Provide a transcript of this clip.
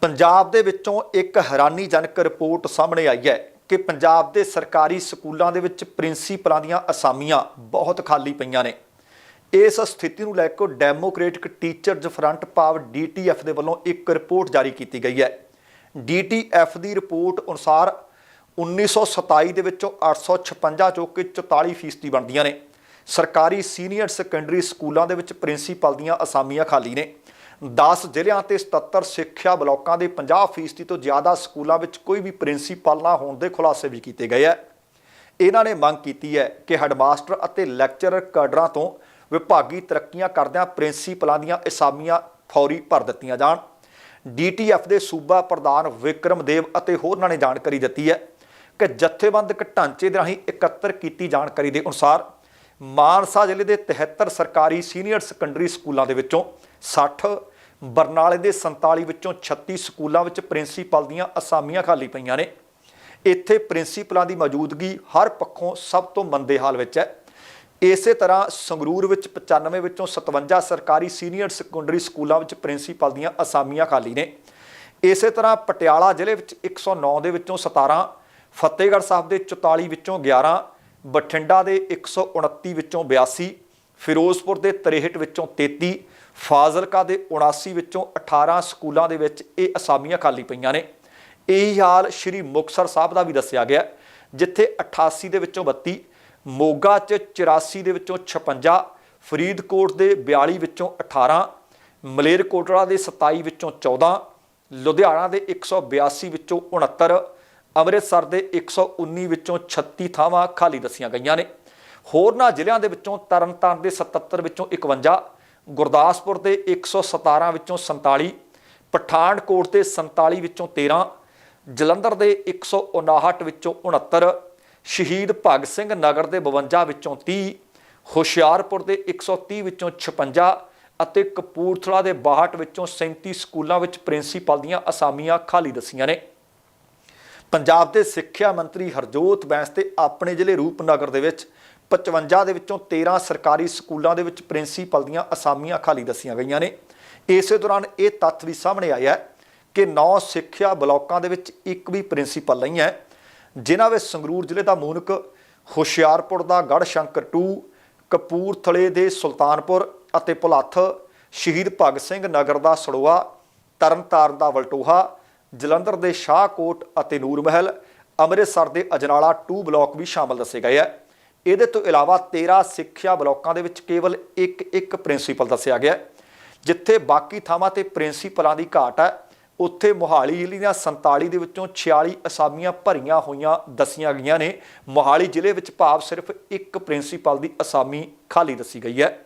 ਪੰਜਾਬ ਦੇ ਵਿੱਚੋਂ ਇੱਕ ਹੈਰਾਨੀਜਨਕ ਰਿਪੋਰਟ ਸਾਹਮਣੇ ਆਈ ਹੈ ਕਿ ਪੰਜਾਬ ਦੇ ਸਰਕਾਰੀ ਸਕੂਲਾਂ ਦੇ ਵਿੱਚ ਪ੍ਰਿੰਸੀਪਲਾਂ ਦੀਆਂ ਅਸਾਮੀਆਂ ਬਹੁਤ ਖਾਲੀ ਪਈਆਂ ਨੇ। ਇਸ ਸਥਿਤੀ ਨੂੰ ਲੈ ਕੇ ਡੈਮੋਕ੍ਰੈਟਿਕ ਟੀਚਰਜ਼ ਫਰੰਟ ਪਾਵ ਡੀਟੀਐਫ ਦੇ ਵੱਲੋਂ ਇੱਕ ਰਿਪੋਰਟ ਜਾਰੀ ਕੀਤੀ ਗਈ ਹੈ। ਡੀਟੀਐਫ ਦੀ ਰਿਪੋਰਟ ਅਨੁਸਾਰ 1927 ਦੇ ਵਿੱਚੋਂ 856 ਚੋਂ ਕਿ 44% ਫੀਸਦੀ ਬਣਦੀਆਂ ਨੇ। ਸਰਕਾਰੀ ਸੀਨੀਅਰ ਸੈਕੰਡਰੀ ਸਕੂਲਾਂ ਦੇ ਵਿੱਚ ਪ੍ਰਿੰਸੀਪਲ ਦੀਆਂ ਅਸਾਮੀਆਂ ਖਾਲੀ ਨੇ। 10 ਜ਼ਿਲ੍ਹਿਆਂ ਤੇ 77 ਸਿੱਖਿਆ ਬਲਾਕਾਂ ਦੇ 50% ਫੀਸਦੀ ਤੋਂ ਜ਼ਿਆਦਾ ਸਕੂਲਾਂ ਵਿੱਚ ਕੋਈ ਵੀ ਪ੍ਰਿੰਸੀਪਲ ਨਾ ਹੋਣ ਦੇ ਖੁਲਾਸੇ ਵੀ ਕੀਤੇ ਗਏ ਹੈ ਇਹਨਾਂ ਨੇ ਮੰਗ ਕੀਤੀ ਹੈ ਕਿ ਹੈਡਮਾਸਟਰ ਅਤੇ ਲੈਕਚਰਰ ਕਡਰਾਂ ਤੋਂ ਵਿਭਾਗੀ ਤਰੱਕੀਆਂ ਕਰਦਿਆਂ ਪ੍ਰਿੰਸੀਪਲਾਂ ਦੀਆਂ ਅਸਾਮੀਆਂ ਫੌਰੀ ਭਰ ਦਿੱਤੀਆਂ ਜਾਣ। ਡੀਟੀਐਫ ਦੇ ਸੂਬਾ ਪ੍ਰਧਾਨ ਵਿਕਰਮ ਦੇਵ ਅਤੇ ਹੋਰਨਾਂ ਨੇ ਜਾਣਕਾਰੀ ਦਿੱਤੀ ਹੈ ਕਿ ਜਥੇਬੰਦਕ ਢਾਂਚੇ ਦੇ ਰਾਹੀਂ ਇਕੱਤਰ ਕੀਤੀ ਜਾਣਕਾਰੀ ਦੇ ਅਨੁਸਾਰ ਮਾਨਸਾ ਜ਼ਿਲ੍ਹੇ ਦੇ 73 ਸਰਕਾਰੀ ਸੀਨੀਅਰ ਸੈਕੰਡਰੀ ਸਕੂਲਾਂ ਦੇ ਵਿੱਚੋਂ 60 ਬਰਨਾਲੇ ਦੇ 47 ਵਿੱਚੋਂ 36 ਸਕੂਲਾਂ ਵਿੱਚ ਪ੍ਰਿੰਸੀਪਲ ਦੀਆਂ ਅਸਾਮੀਆਂ ਖਾਲੀ ਪਈਆਂ ਨੇ। ਇੱਥੇ ਪ੍ਰਿੰਸੀਪਲਾਂ ਦੀ ਮੌਜੂਦਗੀ ਹਰ ਪੱਖੋਂ ਸਭ ਤੋਂ ਮੰਦੇ ਹਾਲ ਵਿੱਚ ਹੈ। ਇਸੇ ਤਰ੍ਹਾਂ ਸੰਗਰੂਰ ਵਿੱਚ 95 ਵਿੱਚੋਂ 57 ਸਰਕਾਰੀ ਸੀਨੀਅਰ ਸੈਕੰਡਰੀ ਸਕੂਲਾਂ ਵਿੱਚ ਪ੍ਰਿੰਸੀਪਲ ਦੀਆਂ ਅਸਾਮੀਆਂ ਖਾਲੀ ਨੇ। ਇਸੇ ਤਰ੍ਹਾਂ ਪਟਿਆਲਾ ਜ਼ਿਲ੍ਹੇ ਵਿੱਚ 109 ਦੇ ਵਿੱਚੋਂ 17 ਫਤਿਹਗੜ੍ਹ ਸਾਹਿਬ ਦੇ 44 ਵਿੱਚੋਂ 11 ਬਠਿੰਡਾ ਦੇ 129 ਵਿੱਚੋਂ 82 ਫਿਰੋਜ਼ਪੁਰ ਦੇ 63 ਵਿੱਚੋਂ 33 ਫਾਜ਼ਿਲਕਾ ਦੇ 79 ਵਿੱਚੋਂ 18 ਸਕੂਲਾਂ ਦੇ ਵਿੱਚ ਇਹ ਅਸਾਮੀਆਂ ਖਾਲੀ ਪਈਆਂ ਨੇ। ਇਹੀ ਹਾਲ ਸ਼੍ਰੀ ਮੁਕਤਸਰ ਸਾਹਿਬ ਦਾ ਵੀ ਦੱਸਿਆ ਗਿਆ, ਜਿੱਥੇ 88 ਦੇ ਵਿੱਚੋਂ 32 ਮੋਗਾ 'ਚ 84 ਦੇ ਵਿੱਚੋਂ 56 ਫਰੀਦਕੋਟ ਦੇ 42 ਵਿੱਚੋਂ 18 ਮਲੇਰਕੋਟਲਾ ਦੇ 27 ਵਿੱਚੋਂ 14 ਲੁਧਿਆਣਾ ਦੇ 182 ਵਿੱਚੋਂ 69 ਅੰਮ੍ਰਿਤਸਰ ਦੇ 119 ਵਿੱਚੋਂ 36 ਥਾਵਾਂ ਖਾਲੀ ਦੱਸੀਆਂ ਗਈਆਂ ਨੇ। ਹੋਰਨਾਂ ਜ਼ਿਲ੍ਹਿਆਂ ਦੇ ਵਿੱਚੋਂ ਤਰਨਤਾਰਨ ਦੇ 77 ਵਿੱਚੋਂ 51 ਗੁਰਦਾਸਪੁਰ ਦੇ 117 ਵਿੱਚੋਂ 47 ਪਠਾਨਕੋਟ ਦੇ 47 ਵਿੱਚੋਂ 13 ਜਲੰਧਰ ਦੇ 159 ਵਿੱਚੋਂ 69 ਸ਼ਹੀਦ ਭਗਤ ਸਿੰਘ ਨਗਰ ਦੇ 52 ਵਿੱਚੋਂ 30 ਹੁਸ਼ਿਆਰਪੁਰ ਦੇ 130 ਵਿੱਚੋਂ 56 ਅਤੇ ਕਪੂਰਥਲਾ ਦੇ 62 ਵਿੱਚੋਂ 37 ਸਕੂਲਾਂ ਵਿੱਚ ਪ੍ਰਿੰਸੀਪਲ ਦੀਆਂ ਅਸਾਮੀਆਂ ਖਾਲੀ ਦਸੀਆਂ ਨੇ। ਪੰਜਾਬ ਦੇ ਸਿੱਖਿਆ ਮੰਤਰੀ ਹਰਜੋਤ ਬੈਂਸ ਤੇ ਆਪਣੇ ਜ਼ਿਲ੍ਹੇ ਰੂਪਨਗਰ ਦੇ ਵਿੱਚ 55 ਦੇ ਵਿੱਚੋਂ 13 ਸਰਕਾਰੀ ਸਕੂਲਾਂ ਦੇ ਵਿੱਚ ਪ੍ਰਿੰਸੀਪਲ ਦੀਆਂ ਅਸਾਮੀਆਂ ਖਾਲੀ ਦੱਸੀਆਂ ਗਈਆਂ ਨੇ। ਇਸੇ ਦੌਰਾਨ ਇਹ ਤੱਥ ਵੀ ਸਾਹਮਣੇ ਆਇਆ ਕਿ 9 ਸਿੱਖਿਆ ਬਲਾਕਾਂ ਦੇ ਵਿੱਚ ਇੱਕ ਵੀ ਪ੍ਰਿੰਸੀਪਲ ਨਹੀਂ ਹੈ, ਜਿਨ੍ਹਾਂ ਵਿੱਚ ਸੰਗਰੂਰ ਜ਼ਿਲ੍ਹੇ ਦਾ ਮੂਨਕ, ਹੁਸ਼ਿਆਰਪੁਰ ਦਾ ਗੜ੍ਹ ਸ਼ੰਕਰ 2 ਕਪੂਰਥਲੇ ਦੇ ਸੁਲਤਾਨਪੁਰ ਅਤੇ ਭੁਲੱਥ, ਸ਼ਹੀਦ ਭਗਤ ਸਿੰਘ ਨਗਰ ਦਾ ਸੜੋਆ, ਤਰਨਤਾਰਨ ਦਾ ਵਲਟੋਹਾ, ਜਲੰਧਰ ਦੇ ਸ਼ਾਹਕੋਟ ਅਤੇ ਨੂਰ ਮਹਿਲ ਅੰਮ੍ਰਿਤਸਰ ਦੇ ਅਜਨਾਲਾ 2 ਬਲਾਕ ਵੀ ਸ਼ਾਮਲ ਦੱਸੇ ਗਏ ਹੈ। ਇਹਦੇ ਤੋਂ ਇਲਾਵਾ 13 ਸਿੱਖਿਆ ਬਲਾਕਾਂ ਦੇ ਵਿੱਚ ਕੇਵਲ ਇੱਕ ਇੱਕ ਪ੍ਰਿੰਸੀਪਲ ਦੱਸਿਆ ਗਿਆ ਜਿੱਥੇ ਬਾਕੀ ਥਾਵਾਂ ਤੇ ਪ੍ਰਿੰਸੀਪਲਾਂ ਦੀ ਘਾਟ ਹੈ। ਉੱਥੇ ਮੋਹਾਲੀ ਜ਼ਿਲ੍ਹੇ ਦੀਆਂ 47 ਦੇ ਵਿੱਚੋਂ 46 ਅਸਾਮੀਆਂ ਭਰੀਆਂ ਹੋਈਆਂ ਦੱਸੀਆਂ ਗਈਆਂ ਨੇ। ਮੋਹਾਲੀ ਜ਼ਿਲ੍ਹੇ ਵਿੱਚ ਭਾਵ ਸਿਰਫ ਇੱਕ ਪ੍ਰਿੰਸੀਪਲ ਦੀ ਅਸਾਮੀ ਖਾਲੀ ਦੱਸੀ ਗਈ ਹੈ।